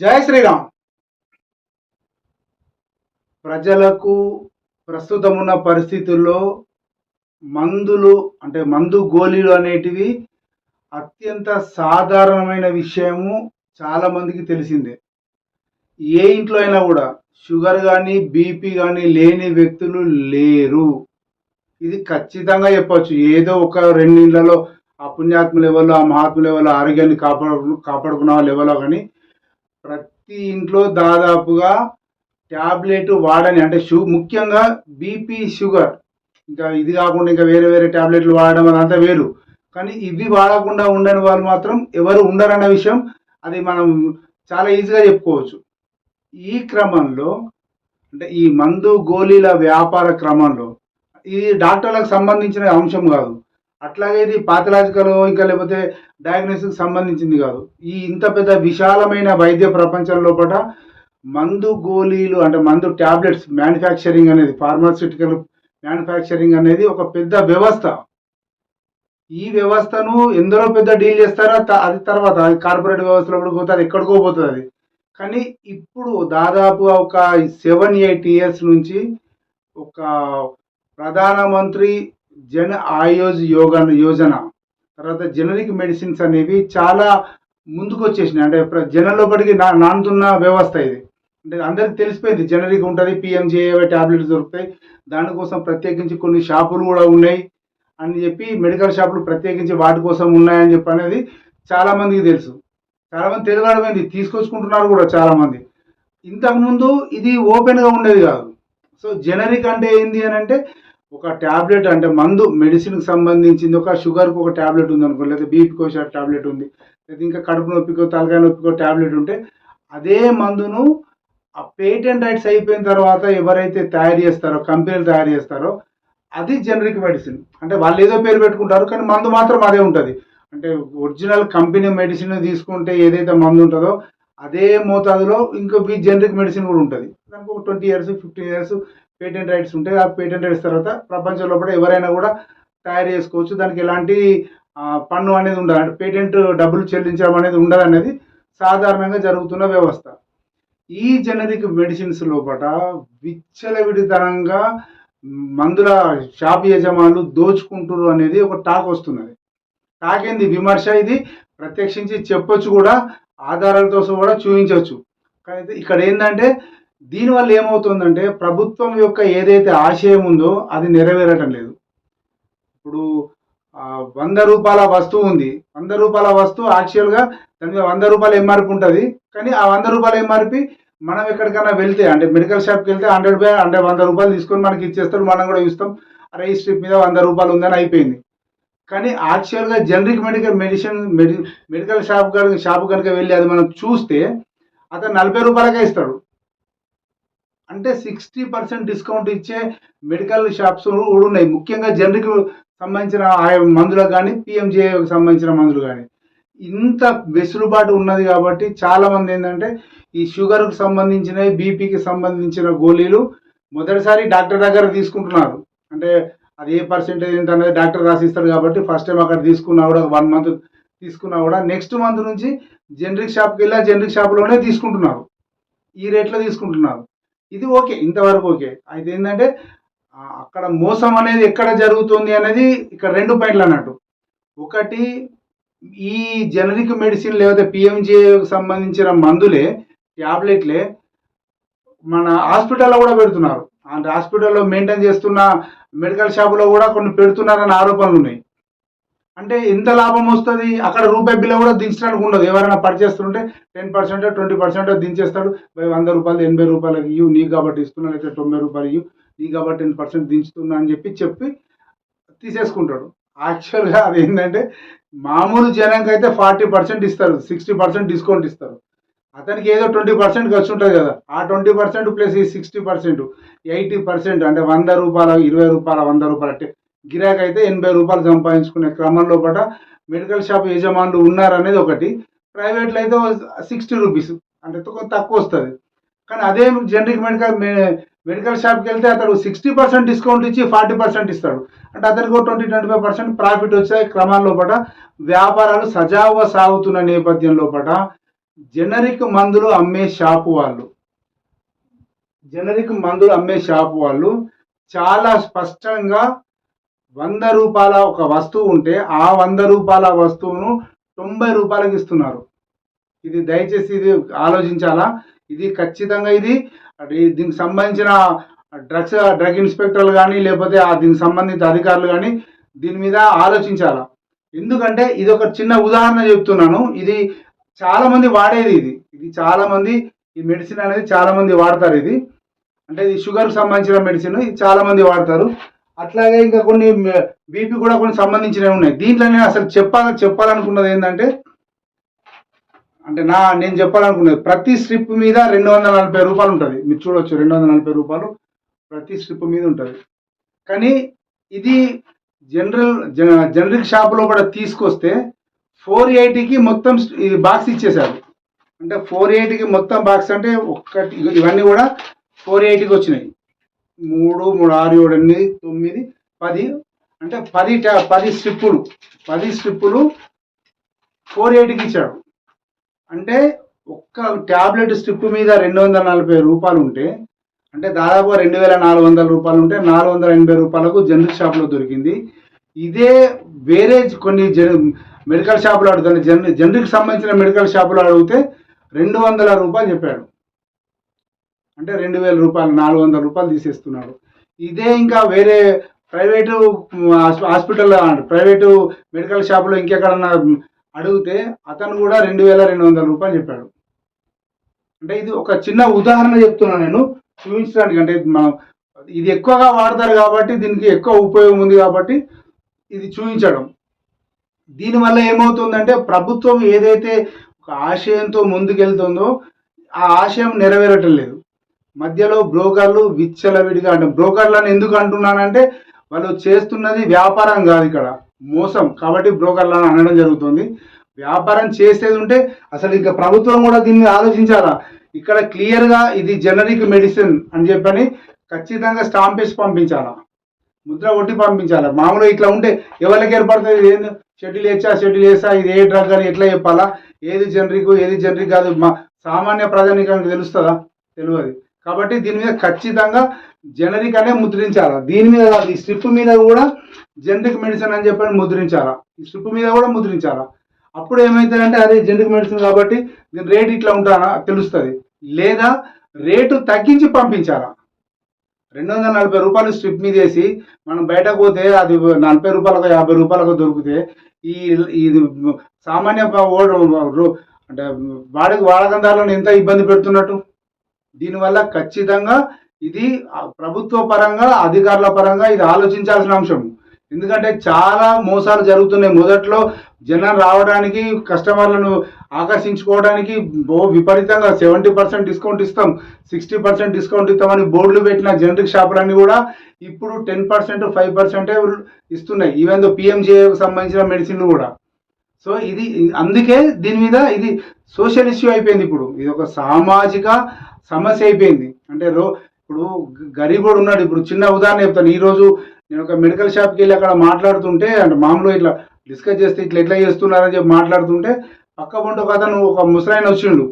జయ శ్రీరామ్. ప్రజలకు ప్రస్తుతం ఉన్న పరిస్థితుల్లో మందులు అంటే మందు గోళీలు అనేటివి అత్యంత సాధారణమైన విషయము చాలా మందికి తెలిసిందే. ఏ ఇంట్లో అయినా కూడా షుగర్ కానీ బీపీ కానీ లేని వ్యక్తులు లేరు. ఇది ఖచ్చితంగా చెప్పవచ్చు ఏదో ఒక రెండు ఇళ్ళలో ఆ పుణ్యాత్మ లెవెల్లో ఆ మహాత్మ లెవెల్లో ఆరోగ్యాన్ని కాపాడు కాపాడుకున్న లెవెల్లో కానీ ప్రతి ఇంట్లో దాదాపుగా ట్యాబ్లెట్ వాడని అంటే షు ముఖ్యంగా బీపీ షుగర్. ఇంకా ఇది కాకుండా ఇంకా వేరే వేరే ట్యాబ్లెట్లు వాడడం అదంతా వేరు. కానీ ఇవి వాడకుండా ఉండని వాళ్ళు మాత్రం ఎవరు ఉండరన్న విషయం అది మనం చాలా ఈజీగా చెప్పుకోవచ్చు. ఈ క్రమంలో అంటే ఈ మందు గోళీల వ్యాపార క్రమంలో ఇది డాక్టర్లకు సంబంధించిన అంశం కాదు. అట్లాగే ఇది పాథలాజికల్ ఇంకా లేకపోతే డయాగ్నోసిస్ సంబంధించింది కాదు. ఈ ఇంత పెద్ద విశాలమైన వైద్య ప్రపంచం లోపల మందు గోళీలు అంటే మందు ట్యాబ్లెట్స్ మ్యానుఫ్యాక్చరింగ్ అనేది ఫార్మాస్యూటికల్ మ్యానుఫ్యాక్చరింగ్ అనేది ఒక పెద్ద వ్యవస్థ. ఈ వ్యవస్థను ఎందరో పెద్ద డీల్ చేస్తారో? అది తర్వాత. అది కార్పొరేట్ వ్యవస్థలో కూడా పోతే అది ఎక్కడికో పోతుంది అది. కానీ ఇప్పుడు దాదాపు ఒక సెవెన్ ఎయిట్ ఇయర్స్ నుంచి ఒక ప్రధానమంత్రి జన ఆయోజ్ యోగ యోజన. తర్వాత జనరిక్ మెడిసిన్స్ అనేవి చాలా ముందుకు వచ్చేసినాయి అంటే ప్ర- జనం లోపలికి నా నానుతున్న వ్యవస్థ ఇది. అంటే అందరికి తెలిసిపోయింది. జనరిక్ ఉంటుంది పిఎంజేఏవై టాబ్లెట్స్ దొరుకుతాయి. దానికోసం ప్రత్యేకించి కొన్ని షాపులు కూడా ఉన్నాయి అని చెప్పి మెడికల్ షాపులు ప్రత్యేకించి వాటి కోసం ఉన్నాయని చెప్పి అనేది చాలామందికి తెలుసు. చాలామంది తెలియడమైంది తీసుకొచ్చుకుంటున్నారు కూడా చాలామంది ఇంతకుముందు ఇది ఓపెన్గా ఉండేది కాదు. సో జనరిక్ అంటే ఏంది అని అంటే ఒక ట్యాబ్లెట్ అంటే మందు మెడిసిన్కి సంబంధించింది ఒక షుగర్కి ఒక ట్యాబ్లెట్ ఉంది అనుకో లేదా బీపీకి ఒక ట్యాబ్లెట్ ఉంది లేదా ఇంకా కడుపు నొప్పికో తలకాయ నొప్పికో ట్యాబ్లెట్ ఉంటే అదే మందును ఆ పేటెంట్ రైట్స్ అయిపోయిన తర్వాత ఎవరైతే తయారు చేస్తారో కంపెనీలు తయారు చేస్తారో అది జనరిక్ మెడిసిన్. అంటే వాళ్ళు ఏదో పేరు పెట్టుకుంటారు కానీ మందు మాత్రం అదే ఉంటుంది. అంటే ఒరిజినల్ కంపెనీ మెడిసిన్ తీసుకుంటే ఏదైతే మందు ఉంటుందో అదే మోతాదులో ఇంకో జనరిక్ మెడిసిన్ కూడా ఉంటుంది. దానికి ఒక twenty years fifteen years patent rights ఉంటాయి ఆ పేటెంట్ రైట్స్ తర్వాత ప్రపంచంలో కూడా ఎవరైనా కూడా తయారు చేసుకోవచ్చు. దానికి ఎలాంటి పన్ను అనేది ఉండదు అంటే పేటెంట్ డబ్బులు చెల్లించడం అనేది ఉండదు అనేది సాధారణంగా జరుగుతున్న వ్యవస్థ. ఈ జనరిక్ మెడిసిన్స్ లోపల విచ్చలవిడితనంగా మందుల షాప్ యజమానులు దోచుకుంటురు అనేది ఒక టాక్ వస్తున్నది. టాక్ ఏంది? విమర్శ ఇది. ప్రత్యక్షించి చెప్పొచ్చు కూడా ఆధారాలతో కూడా చూపించవచ్చు. కానీ ఇక్కడ ఏంటంటే దీనివల్ల ఏమవుతుందంటే ప్రభుత్వం యొక్క ఏదైతే ఆశయం ఉందో అది నెరవేరటం లేదు. ఇప్పుడు వంద రూపాయల వస్తువు ఉంది. వంద రూపాయల వస్తువు యాక్చువల్గా దాని మీద వంద రూపాయల ఎంఆర్పి ఉంటుంది. కానీ ఆ వంద రూపాయల ఎంఆర్పి మనం ఎక్కడికైనా వెళ్తే అంటే మెడికల్ షాప్కి వెళ్తే హండ్రెడ్ బై అంటే వంద రూపాయలు తీసుకొని మనకి ఇచ్చేస్తాడు మనం కూడా ఇస్తాం. అరే ఈ స్ట్రిప్ మీద వంద రూపాయలు ఉందని అయిపోయింది. కానీ యాక్చువల్గా జనరిక్ మెడికల్ మెడిసిన్ మెడి మెడికల్ షాప్ కనుక షాప్ కనుక వెళ్ళి అది మనం చూస్తే అతను నలభై రూపాయలకే ఇస్తాడు. అంటే సిక్స్టీ పర్సెంట్ డిస్కౌంట్ ఇచ్చే మెడికల్ షాప్స్ కూడా ఉన్నాయి. ముఖ్యంగా జనరిక్ సంబంధించిన ఆ మందులకు కానీ పిఎంజేకి సంబంధించిన మందులు కానీ. ఇంత వెసులుబాటు ఉన్నది కాబట్టి చాలామంది ఏంటంటే ఈ షుగర్కి సంబంధించిన బీపీకి సంబంధించిన గోళీలు మొదటిసారి డాక్టర్ దగ్గర తీసుకుంటున్నారు. అంటే అది ఏ పర్సెంటేజ్ ఎంత అనేది డాక్టర్ రాసిస్తారు కాబట్టి ఫస్ట్ టైం అక్కడ తీసుకున్నా కూడా వన్ మంత్ తీసుకున్నా కూడా నెక్స్ట్ మంత్ నుంచి జనరిక్ షాప్కి వెళ్ళి జనరిక్ షాప్లోనే తీసుకుంటున్నారు. ఈ రేట్లో తీసుకుంటున్నారు. ఇది ఓకే ఇంతవరకు ఓకే. అయితే ఏంటంటే అక్కడ మోసం అనేది ఎక్కడ జరుగుతుంది అనేది ఇక్కడ రెండు పాయింట్లు అన్నట్టు. ఒకటి ఈ జనరిక్ మెడిసిన్ లేకపోతే పిఎంజేకి సంబంధించిన మందులే ట్యాబ్లెట్లే మన హాస్పిటల్లో కూడా పెడుతున్నారు. అంటే హాస్పిటల్లో మెయింటైన్ చేస్తున్న మెడికల్ షాపులో కూడా కొన్ని పెడుతున్నారన్న ఆరోపణలు ఉన్నాయి. అంటే ఎంత లాభం వస్తుంది? అక్కడ రూపాయి బిల్లు కూడా దించడానికి ఉండదు. ఎవరైనా పర్చేస్తుంటే టెన్ పర్సెంట్ ట్వంటీ పర్సెంట్ దించేస్తాడు. బై వంద రూపాయలు ఎనభై రూపాయలకి ఇవ్వు నీకు కాబట్టి ఇస్తున్నా లేకపోతే తొంభై రూపాయలు ఇవ్వు నీకు కాబట్టి టెన్ పర్సెంట్ దించుతున్నా అని చెప్పి చెప్పి తీసేసుకుంటాడు. యాక్చువల్గా అది ఏంటంటే మామూలు జనానికి అయితే ఫార్టీ పర్సెంట్ ఇస్తారు. సిక్స్టీ పర్సెంట్ డిస్కౌంట్ ఇస్తారు. అతనికి ఏదో ట్వంటీ పర్సెంట్ ఖర్చు ఉంటుంది కదా. ఆ ట్వంటీ పర్సెంట్ ప్లస్ ఈ సిక్స్టీ పర్సెంట్ ఎయిటీ పర్సెంట్ అంటే వంద రూపాయల ఇరవై రూపాయల వంద రూపాయల అంటే గిరాక్ అయితే ఎనభై రూపాయలు సంపాదించుకునే క్రమంలో పట మెడికల్ షాప్ యజమానులు ఉన్నారనేది ఒకటి. ప్రైవేట్లో అయితే సిక్స్టీ రూపీస్ అంటే కొంచెం తక్కువ వస్తుంది. కానీ అదే జనరిక్ మెడికల్ మెడికల్ షాప్కి వెళ్తే అతడు సిక్స్టీ పర్సెంట్ డిస్కౌంట్ ఇచ్చి ఫార్టీ పర్సెంట్ ఇస్తాడు. అంటే అతనికి twenty twenty five percent profit వచ్చే క్రమాల్లో పట వ్యాపారాలు సజావుగా సాగుతున్న నేపథ్యంలో పట జనరిక్ మందులు అమ్మే షాపు వాళ్ళు జనరిక్ మందులు అమ్మే షాపు వాళ్ళు చాలా స్పష్టంగా వంద రూపాయల ఒక వస్తువు ఉంటే ఆ వంద రూపాయల వస్తువును తొంభై రూపాయలకి ఇస్తున్నారు. ఇది దయచేసి ఇది ఆలోచించాలా? ఇది ఖచ్చితంగా ఇది. దీనికి సంబంధించిన డ్రగ్స్ డ్రగ్ ఇన్స్పెక్టర్లు కానీ లేకపోతే ఆ దీనికి సంబంధిత అధికారులు కానీ దీని మీద ఆలోచించాలా? ఎందుకంటే ఇది ఒక చిన్న ఉదాహరణ చెప్తున్నాను. ఇది చాలామంది వాడేది ఇది. ఇది చాలామంది ఈ మెడిసిన్ అనేది చాలామంది వాడతారు ఇది. అంటే ఇది షుగర్కి సంబంధించిన మెడిసిన్. ఇది చాలామంది వాడతారు. అట్లాగే ఇంకా కొన్ని బీపీ కూడా కొన్ని సంబంధించినవి ఉన్నాయి. దీంట్లో నేను అసలు చెప్పాల చెప్పాలనుకున్నది ఏంటంటే అంటే నా నేను చెప్పాలనుకున్నది ప్రతి స్ట్రిప్ మీద రెండు వందల నలభై రూపాయలు ఉంటుంది. మీరు చూడవచ్చు రెండు వందల నలభై రూపాయలు ప్రతి స్ట్రిప్ మీద ఉంటుంది. కానీ ఇది జనరల్ జ- జనరిక్ షాప్లో కూడా తీసుకొస్తే ఫోర్ ఎయిటీకి మొత్తం బాక్స్ ఇచ్చేసారు అంటే ఫోర్ ఎయిటీకి మొత్తం బాక్స్ అంటే ఒక్కటి ఇవన్నీ కూడా ఫోర్ ఎయిటీకి వచ్చినాయి. మూడు మూడు ఆరు ఏడు ఎనిమిది తొమ్మిది పది అంటే పది ట్యా- పది స్ట్రిప్పులు. పది స్ట్రిప్పులు ఫోర్ ఎయిట్కి ఇచ్చాడు. అంటే ఒక్క ట్యాబ్లెట్ స్ట్రిప్ మీద రెండు వందల నలభై రూపాయలు ఉంటే అంటే దాదాపు రెండు వేల నాలుగు వందల రూపాయలు ఉంటే నాలుగు వందల ఎనభై రూపాయలకు జనరల్ షాప్లో దొరికింది. ఇదే వేరే కొన్ని జన మెడికల్ షాపులో అడుగుతాను. జన జనరిక్ సంబంధించిన మెడికల్ షాపులో అడిగితే రెండు వందల రూపాయలు చెప్పాడు. అంటే రెండు వేల రూపాయలు నాలుగు వందల రూపాయలు తీసేస్తున్నాడు. ఇదే ఇంకా వేరే ప్రైవేటు హాస్పిటల్ ప్రైవేటు మెడికల్ షాపులో ఇంకెక్కడన్నా అడిగితే అతను కూడా రెండు వేల రెండు వందల రూపాయలు చెప్పాడు. అంటే ఇది ఒక చిన్న ఉదాహరణ చెప్తున్నాను నేను చూపించడానికి. అంటే మనం ఇది ఎక్కువగా వాడతారు కాబట్టి దీనికి ఎక్కువ ఉపయోగం ఉంది కాబట్టి ఇది చూపించడం. దీనివల్ల ఏమవుతుందంటే ప్రభుత్వం ఏదైతే ఒక ఆశయంతో ముందుకెళ్తుందో ఆ ఆశయం నెరవేరటం లేదు. మధ్యలో బ్రోకర్లు విచ్చలవిడిగా అంటే బ్రోకర్లను ఎందుకు అంటున్నానంటే వాళ్ళు చేస్తున్నది వ్యాపారం కాదు ఇక్కడ. మోసం. కాబట్టి బ్రోకర్లను అనడం జరుగుతుంది. వ్యాపారం చేసేది ఉంటే అసలు ఇంకా ప్రభుత్వం కూడా దీన్ని ఆలోచించాలా? ఇక్కడ క్లియర్గా ఇది జనరిక్ మెడిసిన్ అని చెప్పని ఖచ్చితంగా స్టాంప్ వేసి పంపించాలా? ముద్ర కొట్టి పంపించాలి? మామూలుగా ఇట్లా ఉంటే ఎవరికి ఏర్పడుతుంది? ఏంది షెడ్యూల్ వేసా షెడ్యూల్ వేసా ఇది ఏ డ్రగ్ అని ఎట్లా చెప్పాలా? ఏది జనరిక్ ఏది జనరిక్ కాదు. మా సామాన్య ప్రజానికానికి తెలుస్తుందా? తెలియదు. కాబట్టి దీని మీద ఖచ్చితంగా జనరిక్ అనే ముద్రించాలా? దీని మీద కాదు ఈ స్ట్రిప్ మీద కూడా జనరిక్ మెడిసిన్ అని చెప్పని ముద్రించాలా? ఈ స్ట్రిప్ మీద కూడా ముద్రించాలా? అప్పుడు ఏమవుతుందంటే అదే జనరిక్ మెడిసిన్ కాబట్టి దీని రేట్ ఇట్లా ఉంటానా? తెలుస్తుంది. లేదా రేటు తగ్గించి పంపించాలా? రెండు వందల నలభై రూపాయలు స్ట్రిప్ మీద వేసి మనం బయటకు పోతే అది నలభై రూపాయలకు యాభై రూపాయలకు దొరికితే ఈ ఇది సామాన్య ఓడు అంటే వాడక వాడకందారులను ఎంత ఇబ్బంది పెడుతున్నట్టు? దీనివల్ల ఖచ్చితంగా ఇది ప్రభుత్వ పరంగా అధికారుల పరంగా ఇది ఆలోచించాల్సిన అంశం. ఎందుకంటే చాలా మోసాలు జరుగుతున్నాయి. మొదట్లో జనం రావడానికి కస్టమర్లను ఆకర్షించుకోవడానికి బో విపరీతంగా సెవెంటీ పర్సెంట్ డిస్కౌంట్ ఇస్తాం సిక్స్టీ పర్సెంట్ డిస్కౌంట్ ఇస్తామని బోర్డులు పెట్టిన జనరిక్ షాపులన్నీ కూడా ఇప్పుడు టెన్ పర్సెంట్ ఫైవ్ పర్సెంటే ఇస్తున్నాయి. ఈవెన్ దో పిఎంజేకి సంబంధించిన మెడిసిన్లు కూడా. సో ఇది అందుకే దీని మీద ఇది సోషల్ ఇష్యూ అయిపోయింది ఇప్పుడు. ఇది ఒక సామాజిక సమస్య అయిపోయింది. అంటే రో ఇప్పుడు గరీబుడు ఉన్నాడు. ఇప్పుడు చిన్న ఉదాహరణ చెప్తాను. ఈరోజు నేను ఒక మెడికల్ షాప్కి వెళ్ళి అక్కడ మాట్లాడుతుంటే అంటే మామూలుగా ఇట్లా డిస్కస్ చేస్తే ఇట్లా ఎట్లా చేస్తున్నారని చెప్పి మాట్లాడుతుంటే పక్క పండు ఒక అతను ఒక ముసలాయన వచ్చిండు.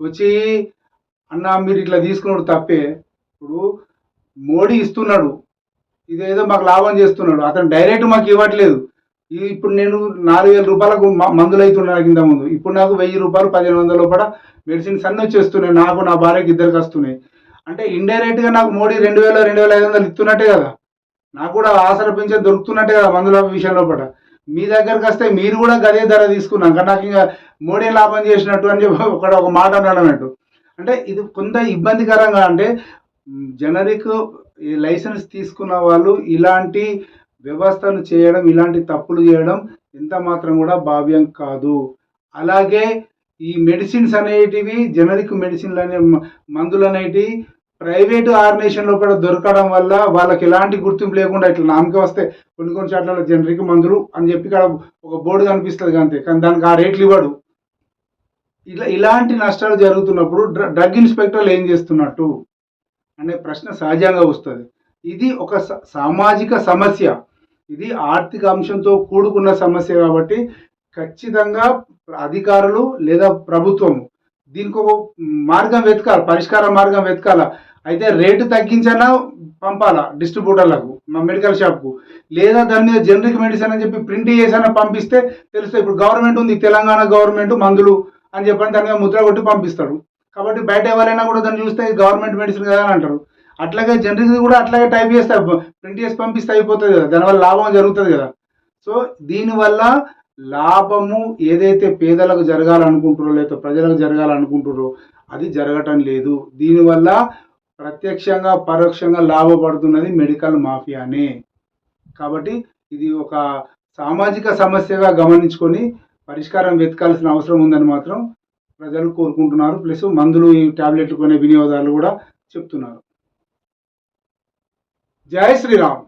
వచ్చి అన్న మీరు ఇట్లా తీసుకున్నాడు తప్పే. ఇప్పుడు మోడీ ఇస్తున్నాడు. ఇదేదో మాకు లాభం చేస్తున్నాడు. అతను డైరెక్ట్ మాకు ఇవ్వట్లేదు. ఇప్పుడు నేను నాలుగు వేల రూపాయలకు మ- మందులు అవుతున్నాను కింద ముందు. ఇప్పుడు నాకు వెయ్యి రూపాయలు పదిహేను వందల లోపల మెడిసిన్స్ అన్నీ వచ్చేస్తున్నాయి. నాకు నా భార్యకి ఇద్దరికి వస్తున్నాయి. అంటే ఇండైరెక్ట్గా నాకు మోడీ రెండు వేల రెండు వేల ఐదు వందలు ఇస్తున్నట్టే కదా. నాకు కూడా ఆసర పెంచే దొరుకుతున్నట్టే కదా మందుల విషయంలో కూడా మీ దగ్గరకు వస్తే మీరు కూడా గదే ధర తీసుకున్నాం. కానీ నాకు ఇంకా మోడీ లాభం చేసినట్టు అని చెప్పి ఒక ఒక మాట అన్నాడు అన్నట్టు. అంటే ఇది కొంత ఇబ్బందికరంగా అంటే జనరిక్ ఈ లైసెన్స్ తీసుకున్న వాళ్ళు ఇలాంటి వ్యవస్థను చేయడం ఇలాంటి తప్పులు చేయడం ఎంత మాత్రం కూడా భావ్యం కాదు. అలాగే ఈ మెడిసిన్స్ అనేటివి జనరిక్ మెడిసిన్లు అనే మందులు అనేటివి ప్రైవేటు ఆర్గనైజేషన్లో కూడా దొరకడం వల్ల వాళ్ళకి ఎలాంటి గుర్తింపు లేకుండా ఇట్లా నామకే వస్తే కొన్ని కొన్ని చోట్ల జనరిక్ మందులు అని చెప్పి ఇక్కడ ఒక బోర్డు కనిపిస్తుంది అంతే. కానీ దానికి ఆ రేట్లు ఇవ్వడు. ఇలా ఇలాంటి నష్టాలు జరుగుతున్నప్పుడు డ్ర- డ్రగ్ ఇన్స్పెక్టర్లు ఏం చేస్తున్నట్టు? అనే ప్రశ్న సహజంగా వస్తుంది. ఇది ఒక స- సామాజిక సమస్య. ఇది ఆర్థిక అంశంతో కూడుకున్న సమస్య కాబట్టి ఖచ్చితంగా అధికారులు లేదా ప్రభుత్వం దీనికి ఒక మార్గం వెతకాలి పరిష్కార మార్గం వెతకాల. అయితే రేటు తగ్గించైనా పంపాలా డిస్ట్రిబ్యూటర్లకు మా మెడికల్ షాప్కు? లేదా దాని మీద జనరిక్ మెడిసిన్ అని చెప్పి ప్రింట్ చేసైనా పంపిస్తే తెలుస్తుంది ఇప్పుడు గవర్నమెంట్ ఉంది తెలంగాణ గవర్నమెంట్ మందులు అని చెప్పని దాని మీద ముద్ర కొట్టి పంపిస్తాడు కాబట్టి బయట ఎవరైనా కూడా దాన్ని చూస్తే గవర్నమెంట్ మెడిసిన్ కదా అని అంటారు. అట్లాగే జనరిక్ కూడా అట్లాగే టైప్ చేస్తే ప్రింట్ చేసి పంపిస్తే అయిపోతుంది కదా దానివల్ల లాభం జరుగుతుంది కదా. సో దీనివల్ల లాభము ఏదైతే పేదలకు జరగాలనుకుంటారో లేదా ప్రజలకు జరగాలనుకుంటారో అది జరగటం లేదు. దీనివల్ల ప్రత్యక్షంగా పరోక్షంగా లాభపడుతున్నది మెడికల్ మాఫియానే. కాబట్టి ఇది ఒక సామాజిక సమస్యగా గమనించుకొని పరిష్కారం వెతకాల్సిన అవసరం ఉందని మాత్రం ప్రజలు కోరుకుంటున్నారు. ప్లస్ మందులు ఈ టాబ్లెట్లు కొనే వినియోగదారులు కూడా చెప్తున్నారు. జై శ్రీరామ్